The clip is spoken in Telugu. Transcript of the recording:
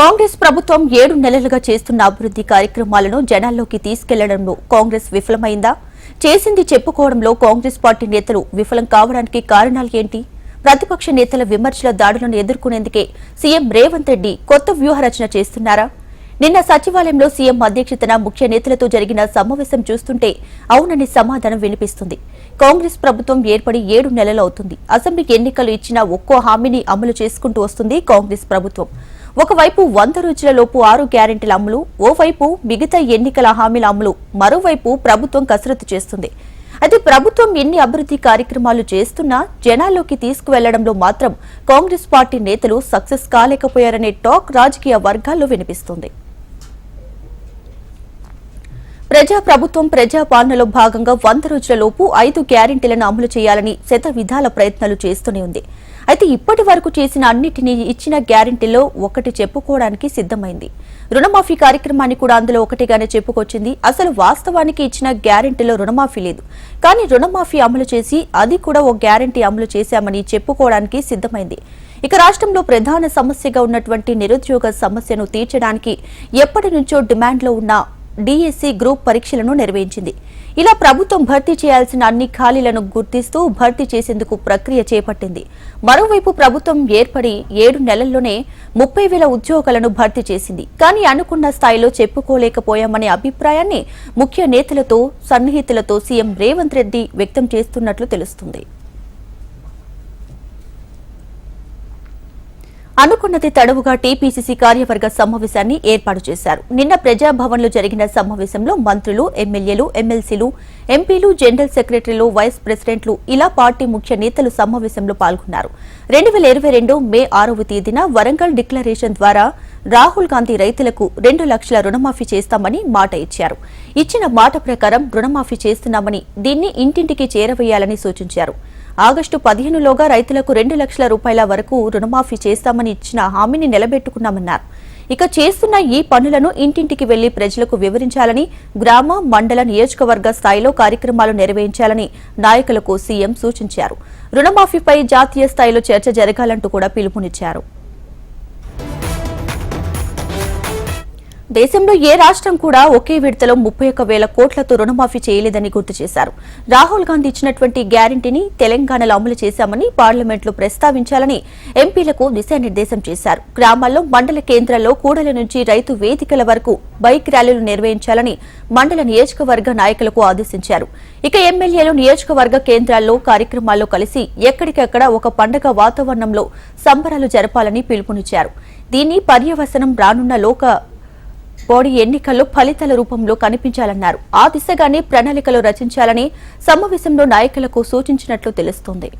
కాంగ్రెస్ ప్రభుత్వం ఏడు నెలలుగా చేస్తున్న అభివృద్ది కార్యక్రమాలను జనాల్లోకి తీసుకెళ్ళడంలో కాంగ్రెస్ విఫలమైందా? చేసింది చెప్పుకోవడంలో కాంగ్రెస్ పార్టీ నేతలు విఫలం కావడానికి కారణాలు ఏంటి? ప్రతిపక్ష నేతల విమర్శల దాడులను ఎదుర్కొనేందుకే సీఎం రేవంత్ రెడ్డి కొత్త వ్యూహరచన చేస్తున్నారా? నిన్న సచివాలయంలో సీఎం అధ్యక్షతన ముఖ్య నేతలతో జరిగిన సమావేశం చూస్తుంటే అవునని సమాధానం వినిపిస్తుంది. కాంగ్రెస్ ప్రభుత్వం ఏర్పడి ఏడు నెలలు అవుతుంది. అసెంబ్లీ ఎన్నికలు ఇచ్చిన ఒక్కో హామీని అమలు చేసుకుంటూ వస్తుంది కాంగ్రెస్ ప్రభుత్వం. ఒకవైపు వంద రోజులలోపు ఆరు గ్యారెంటీల అమలు ఓవైపు మిగతా ఎన్నికల హామీల అమలు మరోవైపు ప్రభుత్వం కసరత్తు చేస్తుంది. అయితే ప్రభుత్వం ఎన్ని అభివృద్ధి కార్యక్రమాలు చేస్తున్నా జనాల్లోకి తీసుకువెళ్ళడంలో మాత్రం కాంగ్రెస్ పార్టీ నేతలు సక్సెస్ కాలేకపోయారనే టాక్ రాజకీయ వర్గాల్లో వినిపిస్తుంది. ప్రజా ప్రభుత్వం భాగంగా వంద రోజుల లోపు ఐదు గ్యారెంటీలను అమలు చేయాలని శత విధాల ప్రయత్నాలు చేస్తూనే ఉంది. అయితే ఇప్పటి వరకు చేసిన అన్నిటినీ ఇచ్చిన గ్యారెంటీలో ఒకటి చెప్పుకోవడానికి సిద్ధమైంది. రుణమాఫీ కార్యక్రమాన్ని కూడా అందులో ఒకటిగానే చెప్పుకొచ్చింది. అసలు వాస్తవానికి ఇచ్చిన గ్యారెంటీలో రుణమాఫీ లేదు. కానీ రుణమాఫీ అమలు చేసి అది కూడా ఓ గ్యారెంటీ అమలు చేశామని చెప్పుకోవడానికి సిద్ధమైంది. ఇక రాష్ట్రంలో ప్రధాన సమస్యగా ఉన్నటువంటి నిరుద్యోగ సమస్యను తీర్చడానికి ఎప్పటి నుంచో డిమాండ్లో ఉన్న డిఎస్సి గ్రూప్ పరీక్షలను నిర్వహించింది. ఇలా ప్రభుత్వం భర్తీ చేయాల్సిన అన్ని ఖాళీలను గుర్తిస్తూ భర్తీ చేసేందుకు ప్రక్రియ చేపట్టింది. మరోవైపు ప్రభుత్వం ఏర్పడి ఏడు నెలల్లోనే ముప్పై వేల ఉద్యోగాలను భర్తీ చేసింది. కానీ అనుకున్న స్థాయిలో చెప్పుకోలేకపోయామనే అభిప్రాయాన్ని ముఖ్య నేతలతో సన్నిహితులతో సీఎం రేవంత్ రెడ్డి వ్యక్తం చేస్తున్నట్లు తెలుస్తుంది. అనుకున్నది తడవుగా టీపీసీసీ కార్యవర్గ సమావేశాన్ని ఏర్పాటు చేశారు. నిన్న ప్రజాభవన్లో జరిగిన సమావేశంలో మంత్రులు ఎమ్మెల్యేలు ఎమ్మెల్సీలు ఎంపీలు జనరల్ సెక్రటరీలు వైస్ ప్రెసిడెంట్లు ఇలా పార్టీ ముఖ్య నేతలు సమావేశంలో పాల్గొన్నారు. రెండు వేల ఇరవై రెండు మే ఆరవ తేదీన వరంగల్ డిక్లరేషన్ ద్వారా రాహుల్ గాంధీ రైతులకు రెండు లక్షల రుణమాఫీ చేస్తామని మాట ఇచ్చారు. ఇచ్చిన మాట ప్రకారం రుణమాఫీ చేస్తున్నామని దీన్ని ఇంటింటికి చేరవేయాలని సూచించారు. ఆగస్టు పదిహేనులోగా రైతులకు రెండు లక్షల రూపాయల వరకు రుణమాఫీ చేస్తామని ఇచ్చిన హామీని నిలబెట్టుకున్నామన్నారు. ఇక చేస్తున్న ఈ పనులను ఇంటింటికి వెళ్ళి ప్రజలకు వివరించాలని గ్రామ మండల నియోజకవర్గ స్థాయిలో కార్యక్రమాలు నిర్వహించాలని నాయకులకు సీఎం సూచించారు. రుణమాఫీపై జాతీయ స్థాయిలో చర్చ జరగాలంటూ కూడా పిలుపునిచ్చారు. దేశంలో ఏ రాష్ట్రం కూడా ఒకే విడతలో ముప్పై ఒక్క వేల కోట్లతో రుణమాఫీ చేయలేదని గుర్తు చేశారు. రాహుల్ గాంధీ ఇచ్చినటువంటి గ్యారంటీని తెలంగాణలో అమలు చేశామని పార్లమెంట్లో ప్రస్తావించాలని ఎంపీలకు దిశానిర్దేశం చేశారు. గ్రామాల్లో మండల కేంద్రాల్లో కూడల నుంచి రైతు వేదికల వరకు బైక్ ర్యాలీలు నిర్వహించాలని మండల నియోజకవర్గ నాయకులకు ఆదేశించారు. ఇక ఎమ్మెల్యేలు నియోజకవర్గ కేంద్రాల్లో కార్యక్రమాల్లో కలిసి ఎక్కడికక్కడ ఒక పండగ వాతావరణంలో సంబరాలు జరపాలని పిలుపునిచ్చారు. దీన్ని పర్యవసనం రానున్న లోక బాడీ ఎన్నికల్లో ఫలితాల రూపంలో కనిపించాలన్నారు. ఆ దిశగానే ప్రణాళికలు రచించాలని సమావేశంలో నాయకులకు సూచించినట్లు తెలుస్తోంది.